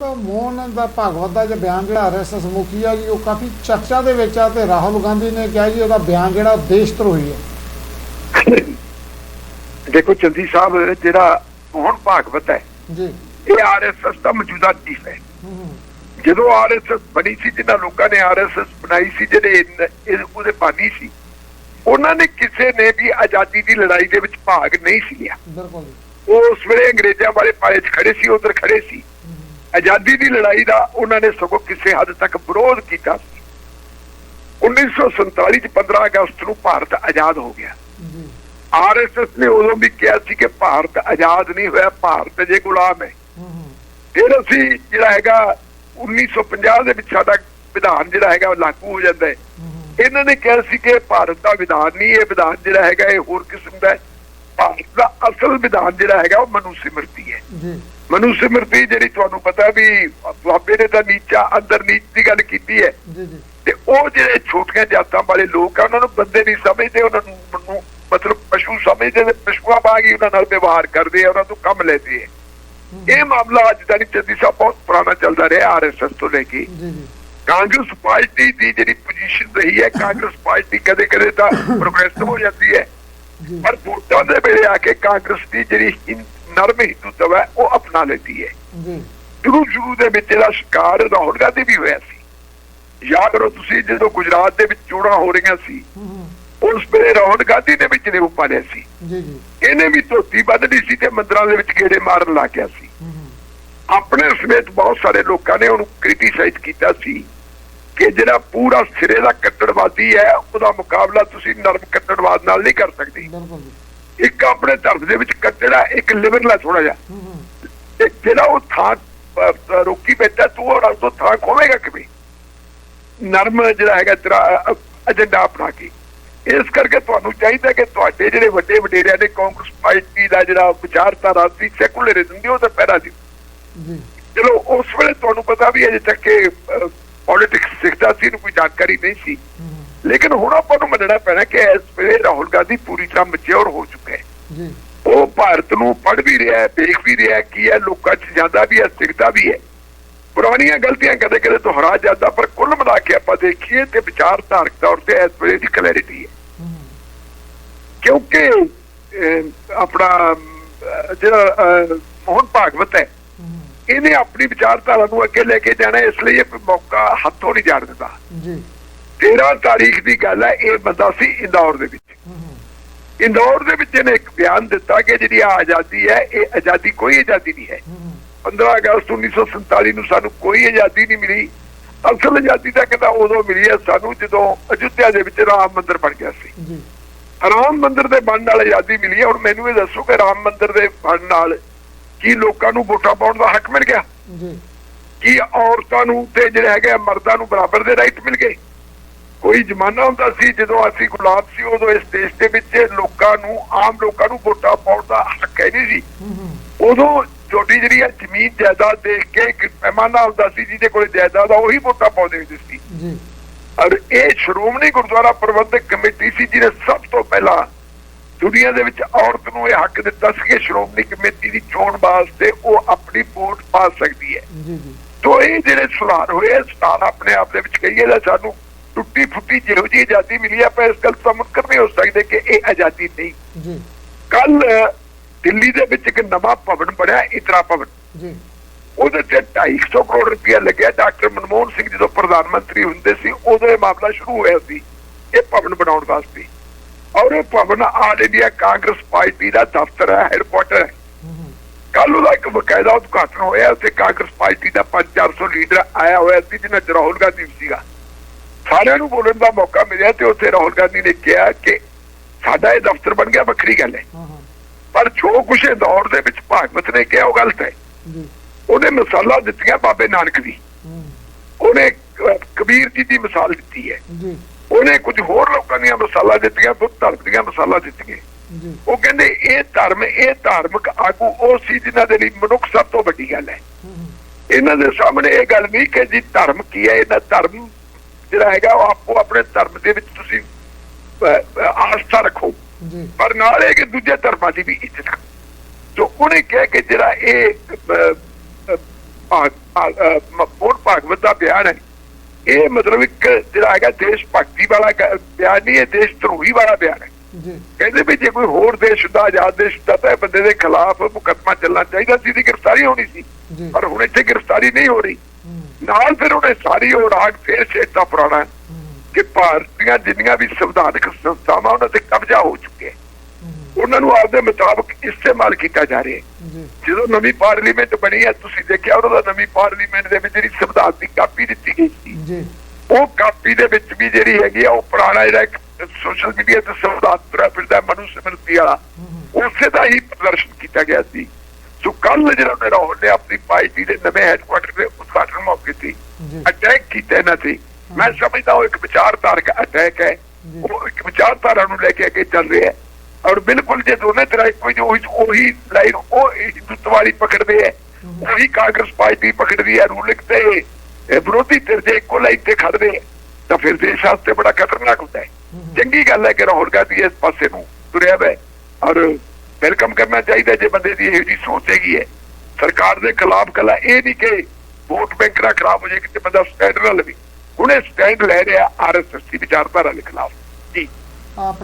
ਮੋਹਨ ਦਾ ਭਾਗਵਤ ਦਾ ਜੋ ਬਿਆਨ ਜਿਹੜਾ ਆਰਐਸਐਸ ਮੁਖੀ ਆ ਜੀ ਉਹ ਕਾਫੀ ਚਰਚਾ ਦੇ ਵਿੱਚ ਆ ਤੇ ਰਾਹੁਲ ਗਾਂਧੀ ਨੇ ਕਿਹਾ ਜੀ ਉਹਦਾ ਬਿਆਨ ਜਿਹੜਾ ਦੇਸ਼ ਧਰੋਹੀ ਹੈ ਦੇਖੋ ਚੰਦੀ ਸਾਹਿਬ ਜਿਹੜਾ ਮੋਹਨ ਭਾਗਵਤ ਹੈ ਜੀ। ਇਹ ਆਰਐਸਐਸ ਦਾ ਮੌਜੂਦਾ ਚੀਫ ਹੈ। ਜਦੋਂ ਆਰਐਸਐਸ ਬਣੀ ਸੀ ਜਿਨ੍ਹਾਂ ਲੋਕਾਂ ਨੇ ਆਰਐਸਐਸ ਬਣਾਈ ਸੀ ਜਿਹੜੇ ਉਹਦੇ ਬਾਨੀ ਸੀ ਉਹਨਾਂ ਨੇ ਕਿਸੇ ਨੇ ਵੀ ਆਜ਼ਾਦੀ ਦੀ ਲੜਾਈ ਦੇ ਵਿੱਚ ਭਾਗ ਨਹੀਂ ਸੀ ਲਿਆ। ਬਿਲਕੁਲ ਉਹ ਉਸ ਵੇਲੇ ਅੰਗਰੇਜ਼ਾਂ ਵਾਲੇ ਪਾਲੇ 'ਚ ਖੜੇ ਸੀ ਉਧਰ ਖੜੇ ਸੀ। ਆਜ਼ਾਦੀ ਦੀ ਲੜਾਈ ਦਾ ਉਹਨਾਂ ਨੇ ਸਗੋਂ ਕਿਸੇ ਹੱਦ ਤੱਕ ਵਿਰੋਧ ਕੀਤਾ ਸੀ। 1947 ਚ 15 ਅਗਸਤ ਨੂੰ ਭਾਰਤ ਆਜ਼ਾਦ ਹੋ ਗਿਆ। ਆਰਐਸਐਸ ਨੇ ਉਦੋਂ ਵੀ ਕਿਹਾ ਸੀ ਕਿ ਭਾਰਤ ਆਜ਼ਾਦ ਨਹੀਂ ਹੋਇਆ ਭਾਰਤ ਜੇ ਗੁਲਾਮ ਹੈ। ਫਿਰ ਅਸੀਂ ਜਿਹੜਾ ਹੈਗਾ 1950 ਦੇ ਵਿੱਚ ਸਾਡਾ ਵਿਧਾਨ ਜਿਹੜਾ ਹੈਗਾ ਉਹ ਲਾਗੂ ਹੋ ਜਾਂਦਾ ਹੂੰ, ਇਹਨਾਂ ਨੇ ਕਿਹਾ ਸੀ ਕਿ ਭਾਰਤ ਦਾ ਵਿਧਾਨ ਨਹੀਂ ਇਹ ਵਿਧਾਨ ਜਿਹੜਾ ਹੈਗਾ ਇਹ ਹੋਰ ਕਿਸਮ ਦਾ ਹੈ। ਭਾਰਤ ਦਾ ਅਸਲ ਵਿਧਾਨ ਜਿਹੜਾ ਹੈਗਾ ਉਹ ਮਨੂ ਸਿਮਰਤੀ ਹੈ। ਜੀ। ਮਨੂ ਸਿਮਰਤੀ ਜਿਹੜੀ ਤੁਹਾਨੂੰ ਪਤਾ ਵੀ ਬਾਬੇ ਨੇ ਤਾਂ ਨੀਚਾ ਅੰਦਰ ਨੀਚ ਦੀ ਗੱਲ ਕੀਤੀ ਹੈ। ਜੀ ਜੀ। ਤੇ ਉਹ ਜਿਹੜੇ ਛੋਟੀਆਂ ਜਾਤਾਂ ਵਾਲੇ ਲੋਕ ਆ ਉਹਨਾਂ ਨੂੰ ਬੰਦੇ ਨਹੀਂ ਸਮਝਦੇ ਉਹਨਾਂ ਨੂੰ ਮਤਲਬ ਪਸ਼ੂ ਸਮਝਦੇ ਤੇ ਪਸ਼ੂਆਂ ਹੀ ਉਹਨਾਂ ਨਾਲ ਵਿਵਹਾਰ ਕਰਦੇ ਆ ਉਹਨਾਂ ਤੋਂ ਕੰਮ ਲੈਂਦੇ ਆ। ਇਹ ਮਾਮਲਾ ਅੱਜ ਦਾ ਨਹੀਂ ਚੱਦੀ ਸਾਹਿਬ ਬਹੁਤ ਪੁਰਾਣਾ ਚੱਲਦਾ ਰਿਹਾ ਆਰਐਸਐਸ ਤੋਂ ਲੈ ਕੇ। ਜੀ ਜੀ। ਕਾਂਗਰਸ ਪਾਰਟੀ ਦੀ ਜਿਹੜੀ ਪੋਜੀਸ਼ਨ ਰਹੀ ਹੈ ਕਾਂਗਰਸ ਪਾਰਟੀ ਕਦੇ ਕਦੇ ਤਾਂ ਪ੍ਰੋਗਰੈਸਿਵ ਹੋ ਜਾਂਦੀ ਹੈ। ਪਰ ਵੋਟਾਂ ਦੇ ਵੇਲੇ ਆ ਕੇ ਕਾਂਗਰਸ ਦੀ ਜਿਹੜੀ ਨਰਮ ਹਿੰਦੂਤਵ ਹੈ ਉਹ ਅਪਣਾ ਲੈਂਦੀ ਹੈ। ਜੀ। ਸ਼ੁਰੂ ਸ਼ੁਰੂ ਦੇ ਵਿੱਚ ਇਹਦਾ ਸ਼ਿਕਾਰ ਰਾਹੁਲ ਗਾਂਧੀ ਵੀ ਹੋਇਆ ਸੀ। ਯਾਦ ਕਰੋ ਤੁਸੀਂ ਜਦੋਂ ਗੁਜਰਾਤ ਦੇ ਵਿੱਚ ਚੋਣਾਂ ਹੋ ਰਹੀਆਂ ਸੀ ਉਸ ਵੇਲੇ ਰਾਹੁਲ ਗਾਂਧੀ ਨੇ ਵੀ ਜਨੇਊ ਪਾਲਿਆ ਸੀ। ਜੀ ਜੀ। ਇਹਨੇ ਵੀ ਧੋਤੀ ਬੰਨ੍ਹਣੀ ਸੀ ਤੇ ਮੰਦਰਾਂ ਦੇ ਵਿੱਚ ਗੇੜੇ ਮਾਰਨ ਲੱਗ ਗਿਆ ਸੀ। ਆਪਣੇ ਸਮੇਤ ਬਹੁਤ ਸਾਰੇ ਲੋਕਾਂ ਨੇ ਉਹਨੂੰ ਕ੍ਰਿਟੀਸਾਈਜ਼ ਕੀਤਾ ਸੀ। ਕਿ ਜਿਹੜਾ ਪੂਰਾ ਸਿਰੇ ਦਾ ਕੱਟੜਵਾਦੀ ਹੈ ਉਹਦਾ ਮੁਕਾਬਲਾ ਤੁਸੀਂ ਨਰਮ ਕੱਟੜਵਾਦ ਨਾਲ ਨਹੀਂ ਕਰ ਸਕਦੇ। ਇੱਕ ਆਪਣੇ ਧਰਮ ਦੇ ਵਿੱਚ ਕੱਟੜਾ ਇੱਕ ਲਿਬਰਲ ਹੈ ਥੋੜਾ ਜਿਹਾ ਤੇ ਜਿਹੜਾ ਉਹ ਥਾਂ ਰੋਕੀ ਬੈਠਾ ਤੂੰ ਉਹ ਤੋਂ ਥਾਂ ਖੋਵੇਗਾ ਕਿਵੇਂ? ਨਰਮ ਜਿਹੜਾ ਹੈਗਾ ਤੇਰਾ ਏਜੰਡਾ ਅਪਣਾ ਕੇ? ਇਸ ਕਰਕੇ ਤੁਹਾਨੂੰ ਚਾਹੀਦਾ ਕਿ ਤੁਹਾਡੇ ਜਿਹੜੇ ਵੱਡੇ ਵਡੇਰਿਆਂ ਨੇ ਕਾਂਗਰਸ ਪਾਰਟੀ ਦਾ ਜਿਹੜਾ ਵਿਚਾਰਧਾਰਾ ਸੀ ਸੈਕੂਲਰਿਜ਼ਮ ਦੀ ਉਹ ਤਾਂ ਦੀ ਜੀ। ਚਲੋ ਉਸ ਵੇਲੇ ਤੁਹਾਨੂੰ ਪਤਾ ਵੀ ਅਜੇ ਤੱਕ ਕਿ ਪੋਲਿਟਿਕਸ ਸਿੱਖਦਾ ਸੀ ਨੂੰ ਕੋਈ ਜਾਣਕਾਰੀ ਨਹੀਂ ਸੀ। ਲੇਕਿਨ ਹੁਣ ਆਪਾਂ ਨੂੰ ਮੰਨਣਾ ਪੈਣਾ ਕਿ ਇਸ ਵੇਲੇ ਰਾਹੁਲ ਗਾਂਧੀ ਪੂਰੀ ਤਰ੍ਹਾਂ ਮੈਚੁਰ ਹੋ ਚੁੱਕਾ ਹੈ। ਜੀ। ਉਹ ਭਾਰਤ ਨੂੰ ਪੜ੍ਹ ਵੀ ਰਿਹਾ ਹੈ ਦੇਖ ਵੀ ਰਿਹਾ ਹੈ ਕੀ ਹੈ ਲੋਕਾਂ 'ਚ ਜਾਂਦਾ ਵੀ ਹੈ ਸਿੱਖਦਾ ਵੀ ਹੈ। ਪੁਰਾਣੀਆਂ ਗਲਤੀਆਂ ਕਦੇ ਕਦੇ ਦੁਹਰਾ ਜਾਂਦਾ ਪਰ ਕੁੱਲ ਮਿਲਾ ਕੇ ਆਪਾਂ ਦੇਖੀਏ ਤੇ ਵਿਚਾਰਧਾਰਕ ਤੌਰ ਤੇ ਇਸ ਵੇਲੇ ਦੀ ਕਲੈਰਿਟੀ ਹੈ। ਕਿਉਂਕਿ ਆਪਣਾ ਜਿਹੜਾ ਮੋਹਨ ਭਾਗਵਤ ਹੂੰ, ਇਹਨੇ ਆਪਣੀ ਵਿਚਾਰਧਾਰਾ ਨੂੰ ਅੱਗੇ ਲੈ ਕੇ ਜਾਣਾ ਇਸ ਲਈ ਇਹ ਮੌਕਾ ਹੱਥੋਂ ਨਹੀਂ ਜਾਣ ਦਿੰਦਾ। ਜੀ। 13 ਤਾਰੀਖ ਦੀ ਗੱਲ ਹੈ ਇਹ ਬੰਦਾ ਸੀ ਇੰਦੌਰ ਦੇ ਵਿੱਚ। ਇੰਦੌਰ ਦੇ ਵਿੱਚ ਇਹਨੇ ਇੱਕ ਬਿਆਨ ਦਿੱਤਾ ਕਿ ਜਿਹੜੀ ਆਜ਼ਾਦੀ ਹੈ ਇਹ ਆਜ਼ਾਦੀ ਕੋਈ ਆਜ਼ਾਦੀ ਨਹੀਂ ਹੈ। ਹੂੰ, ਹੂੰ, 15 ਅਗਸਤ 1947 ਨੂੰ ਸਾਨੂੰ ਕੋਈ ਆਜ਼ਾਦੀ ਨਹੀਂ ਮਿਲੀ। ਅਸਲ ਆਜ਼ਾਦੀ ਤਾਂ ਕਹਿੰਦਾ ਉਦੋਂ ਮਿਲੀ ਹੈ ਸਾਨੂੰ ਜਦੋਂ ਅਯੁੱਧਿਆ ਦੇ ਵਿੱਚ ਰਾਮ ਮੰਦਿਰ ਬਣ ਗਿਆ ਸੀ। ਜੀ। ਰਾਮ ਮੰਦਿਰ ਦੇ ਬਣਨ ਨਾਲ ਆਜ਼ਾਦੀ ਮਿਲੀ ਹੈ। ਹੁਣ ਮੈਨੂੰ ਇਹ ਦੱਸੋ ਕਿ ਰਾਮ ਮੰਦਿਰ ਦੇ ਬਣਨ ਨਾਲ ਕੀ ਲੋਕਾਂ ਨੂੰ ਵੋਟਾਂ ਪਾਉਣ ਦਾ ਹੱਕ ਮਿਲ ਗਿਆ? ਜੀ। ਕੀ ਔਰਤਾਂ ਨੂੰ ਤੇ ਜਿਹੜੇ ਹੈਗੇ ਮਰਦਾਂ ਨੂੰ ਬਰਾਬਰ ਦੇ ਰਾਈਟ ਮਿਲ ਗਏ? ਕੋਈ ਜ਼ਮਾਨਾ ਹੁੰਦਾ ਸੀ ਜਦੋਂ ਅਸੀਂ ਗੁਲਾਮ ਸੀ ਉਦੋਂ ਇਸ ਦੇਸ਼ ਦੇ ਵਿੱਚ ਲੋਕਾਂ ਨੂੰ ਆਮ ਲੋਕਾਂ ਨੂੰ ਵੋਟਾਂ ਪਾਉਣ ਦਾ ਹੱਕ ਹੈ ਨਹੀਂ ਸੀ। ਉਦੋਂ ਛੋਟੀ ਜਿਹੜੀ ਹੈ ਜ਼ਮੀਨ ਜਾਇਦਾਦ ਦੇਖ ਕੇ ਇੱਕ ਪੈਮਾਨਾ ਹੁੰਦਾ ਸੀ ਜਿਹਦੇ ਕੋਲੇ ਜਾਇਦਾਦ ਆ ਉਹੀ ਵੋਟਾਂ ਪਾਉਂਦੇ ਹੁੰਦੇ ਸੀ। ਜੀ। ਔਰ ਇਹ ਸ਼੍ਰੋਮਣੀ ਗੁਰਦੁਆਰਾ ਪ੍ਰਬੰਧਕ ਕਮੇਟੀ ਸੀ ਜਿਹਨੇ ਸਭ ਤੋਂ ਪਹਿਲਾਂ ਦੁਨੀਆ ਦੇ ਵਿੱਚ ਔਰਤ ਨੂੰ ਇਹ ਹੱਕ ਦਿੱਤਾ ਸੀ ਕਿ ਸ਼੍ਰੋਮਣੀ ਕਮੇਟੀ ਦੀ ਚੋਣ ਵਾਸਤੇ ਉਹ ਆਪਣੀ ਵੋਟ ਪਾ ਸਕਦੀ ਹੈ। ਜੀ ਜੀ। ਤੋ ਇਹ ਜਿਹੜੇ ਸੁਧਾਰ ਹੋਏ ਸੁਧਾਰ ਆਪਣੇ ਆਪ ਦੇ ਵਿੱਚ ਕਹੀਏ ਤਾਂ ਸਾਨੂੰ ਟੁੱਟੀ ਫੁੱਟੀ ਜਿਹੋ ਜਿਹੀ ਆਜ਼ਾਦੀ ਮਿਲੀ ਪਰ ਇਸ ਗੱਲ ਤੋਂ ਮੁਨਕਰ ਨਹੀਂ ਹੋ ਸਕਦੇ ਕਿ ਇਹ ਆਜ਼ਾਦੀ ਨਹੀਂ। ਜੀ। ਕੱਲ ਦਿੱਲੀ ਦੇ ਵਿੱਚ ਇੱਕ ਨਵਾਂ ਭਵਨ ਬਣਿਆ ਇੰਦਰਾ ਭਵਨ। ਜੀ। ਉਹਦੇ ਤੇ 250 ਕਰੋੜ ਰੁਪਇਆ ਲੱਗਿਆ। ਡਾਕਟਰ ਮਨਮੋਹਨ ਸਿੰਘ ਜਦੋਂ ਪ੍ਰਧਾਨ ਮੰਤਰੀ ਹੁੰਦੇ ਸੀ ਉਦੋਂ ਇਹ ਮਾਮਲਾ ਸ਼ੁਰੂ ਹੋਇਆ ਸੀ ਇਹ ਭਵਨ ਬਣਾਉਣ ਵਾਸਤੇ। ਔਰ ਇਹ ਭਵਨ ਆਲ ਇੰਡੀਆ ਕਾਂਗਰਸ ਪਾਰਟੀ ਦਾ ਦਫ਼ਤਰ ਹੈ ਹੈਡਕੁਆਟਰ ਹੈ। ਕੱਲ ਉਹਦਾ ਇੱਕ ਬਕਾਇਦਾ ਉਦਘਾਟਨ ਹੋਇਆ ਉੱਥੇ ਕਾਂਗਰਸ ਪਾਰਟੀ ਦਾ 5-400 ਲੀਡਰ ਆਇਆ ਹੋਇਆ ਸੀ ਜਿਹਨਾਂ ਚ ਰਾਹੁਲ ਗਾਂਧੀ ਸੀਗਾ। ਸਾਰਿਆਂ ਨੂੰ ਬੋਲਣ ਦਾ ਮੌਕਾ ਮਿਲਿਆ ਤੇ ਉੱਥੇ ਰਾਹੁਲ ਗਾਂਧੀ ਨੇ ਕਿਹਾ ਕਿ ਸਾਡਾ ਇਹ ਦਫ਼ਤਰ ਬਣ ਗਿਆ ਵੱਖਰੀ ਗੱਲ ਹੈ। ਪਰ ਜੋ ਕੁਛ ਇਹ ਦੌਰ ਦੇ ਵਿੱਚ ਭਾਗਵਤ ਨੇ ਕਿਹਾ ਉਹ ਗਲਤ ਹੈ। ਉਹਨੇ ਮਿਸਾਲਾਂ ਦਿੱਤੀਆਂ ਬਾਬੇ ਨਾਨਕ ਦੀ। ਉਹਨੇ ਕਬੀਰ ਜੀ ਦੀ ਮਿਸਾਲ ਦਿੱਤੀ ਹੈ। ਜੀ। ਉਹਨੇ ਕੁਝ ਹੋਰ ਲੋਕਾਂ ਦੀਆਂ ਮਿਸਾਲਾਂ ਦਿੱਤੀਆਂ ਬੁੱਧ ਧਰਮ ਦੀਆਂ ਮਿਸਾਲਾਂ ਦਿੱਤੀਆਂ। ਉਹ ਕਹਿੰਦੇ ਇਹ ਧਰਮ ਇਹ ਧਾਰਮਿਕ ਆਗੂ ਉਹ ਸੀ ਜਿਨ੍ਹਾਂ ਦੇ ਲਈ ਮਨੁੱਖ ਸਭ ਤੋਂ ਵੱਡੀ ਗੱਲ ਹੈ। ਇਹਨਾਂ ਦੇ ਸਾਹਮਣੇ ਇਹ ਗੱਲ ਨਹੀਂ ਕਿ ਜੀ ਧਰਮ ਕੀ ਹੈ ਇਹਨਾਂ ਧਰਮ ਜਿਹੜਾ ਹੈਗਾ ਉਹ ਆਪੋ ਆਪਣੇ ਧਰਮ ਦੇ ਵਿੱਚ ਤੁਸੀਂ ਆਸਥਾ ਰੱਖੋ। ਪਰ ਨਾਲ ਇਹ ਕਿ ਦੂਜੇ ਧਰਮਾਂ ਦੀ ਵੀ ਇੱਜ਼ਤ ਕਰੋ ਜੋ ਉਹਨੇ ਕਿਹਾ ਕਿ ਜਿਹੜਾ ਇਹ ਭਾਗ ਮੋਹਨ ਭਾਗਵਤ ਦਾ ਬਿਆਨ ਹੈ ਇਹ ਮਤਲਬ ਇੱਕ ਜਿਹੜਾ ਹੈਗਾ ਦੇਸ਼ ਭਗਤੀ ਵਾਲਾ ਬਿਆਨ ਨਹੀਂ ਇਹ ਦੇਸ਼ ਧਰੋਹੀ ਵਾਲਾ ਬਿਆਨ ਹੈ। ਕਹਿੰਦੇ ਵੀ ਜੇ ਕੋਈ ਹੋਰ ਦੇਸ਼ ਦਾ ਆਜ਼ਾਦ ਦੇਸ਼ ਦਾ ਤਾਂ ਬੰਦੇ ਦੇ ਖਿਲਾਫ ਮੁਕੱਦਮਾ ਚੱਲਣਾ ਚਾਹੀਦਾ ਸੀ ਦੀ ਗ੍ਰਿਫਤਾਰੀ ਹੋਣੀ ਸੀ। ਪਰ ਹੁਣ ਇੱਥੇ ਗ੍ਰਿਫਤਾਰੀ ਨਹੀਂ ਹੋ ਰਹੀ। ਨਾਲ ਫਿਰ ਉਹਨੇ ਸਾਰੀ ਉਹ ਰਾਗ ਫੇਰ ਛੇੜਤਾ ਪੁਰਾਣਾ ਕਿ ਭਾਰਤ ਦੀਆਂ ਜਿੰਨੀਆਂ ਵੀ ਸੰਵਿਧਾਨਕ ਸੰਸਥਾਵਾਂ ਉਹਨਾਂ ਤੇ ਕਬਜ਼ਾ ਹੋ ਚੁੱਕਿਆ ਉਹਨਾਂ ਨੂੰ ਆਪਦੇ ਮੁਤਾਬਕ ਇਸਤੇਮਾਲ ਕੀਤਾ ਜਾ ਰਿਹਾ ਹੈ। ਜੀ। ਜਦੋਂ ਨਵੀਂ ਪਾਰਲੀਮੈਂਟ ਬਣੀ ਹੈ ਤੁਸੀਂ ਦੇਖਿਆ ਉਹਨਾਂ ਦਾ ਨਵੀਂ ਪਾਰਲੀਮੈਂਟ ਦੇ ਵਿੱਚ ਜਿਹੜੀ ਸੰਵਿਧਾਨ ਦੀ ਕਾਪੀ ਦਿੱਤੀ ਗਈ ਸੀ। ਜੀ। ਉਹ ਕਾਪੀ ਦੇ ਵਿੱਚ ਵੀ ਜਿਹੜੀ ਹੈਗੀ ਆ ਉਹ ਪੁਰਾਣਾ ਜਿਹੜਾ ਇੱਕ ਸੋਸ਼ਲ ਮੀਡੀਆ ਤੇ ਸੰਵਿਧਾਨ ਤੁਰਿਆ ਫਿਰਦਾ ਮਨੂ ਸਮਿਰਤੀ ਵਾਲਾ। ਉਸੇ ਦਾ ਹੀ ਪ੍ਰਦਰਸ਼ਨ ਕੀਤਾ ਗਿਆ ਸੀ। ਸੋ ਕੱਲ ਜਿਹੜਾ ਨੇ ਰਾਹੁਲ ਨੇ ਆਪਣੀ ਪਾਰਟੀ ਦੇ ਨਵੇਂ ਹੈਡਕੁਆਟਰ ਦੇ ਉਦਘਾਟਨ ਮੌਕੇ ਤੇ ਅਟੈਕ ਕੀਤਾ ਇਹਨਾਂ ਤੇ। ਮੈਂ ਸਮਝਦਾ ਉਹ ਇੱਕ ਵਿਚਾਰਧਾਰਕ ਅਟੈਕ ਹੈ। ਉਹ ਇੱਕ ਵਿਚਾਰਧਾਰਾ ਨੂੰ ਲੈ ਕੇ ਅੱਗੇ ਚੱਲ ਰਿਹਾ ਹੈ। ਔਰ ਬਿਲਕੁਲ ਜੇ ਦੋਨੇ ਤਰ੍ਹਾਂ ਇੱਕੋ ਜਿਹੀ ਉਹੀ ਉਹੀ ਲਾਈਨ ਉਹ ਹਿੰਦੂਤਵਾਦੀ ਪਕੜਦੇ ਹੈ ਉਹੀ ਕਾਂਗਰਸ ਪਾਰਟੀ ਪਕੜਦੀ ਹੈ ਰੂਲਿੰਗ ਤੇ ਵਿਰੋਧੀ ਧਿਰ ਦੇ ਇੱਕੋ ਲਾਈਨ ਤੇ ਖੜਦੇ ਤਾਂ ਫਿਰ ਦੇਸ਼ ਵਾਸਤੇ ਬੜਾ ਖਤਰਨਾਕ ਹੁੰਦਾ ਹੈ ਚੰਗੀ ਗੱਲ ਹੈ ਕਿ ਰਾਹੁਲ ਗਾਂਧੀ ਇਸ ਪਾਸੇ ਨੂੰ ਤੁਰਿਆ ਹੈ ਔਰ ਵੈਲਕਮ ਕਰਨਾ ਚਾਹੀਦਾ ਜੇ ਬੰਦੇ ਦੀ ਇਹੋ ਜਿਹੀ ਸੋਚ ਹੈਗੀ ਹੈ ਸਰਕਾਰ ਦੇ ਖਿਲਾਫ ਕਲਾ ਇਹ ਨਹੀਂ ਕਿ ਵੋਟ ਬੈਂਕ ਨਾ ਖਰਾਬ ਹੋ ਜਾਏ, ਕਿਤੇ ਬੰਦਾ ਸਟੈਂਡ ਨਾ ਲਵੇ। ਹੁਣ ਸਟੈਂਡ ਲੈ ਰਿਹਾ ਆਰਐਸਐਸ ਦੀ ਵਿਚਾਰਧਾਰਾ ਦੇ ਖਿਲਾਫ। ਜੀ।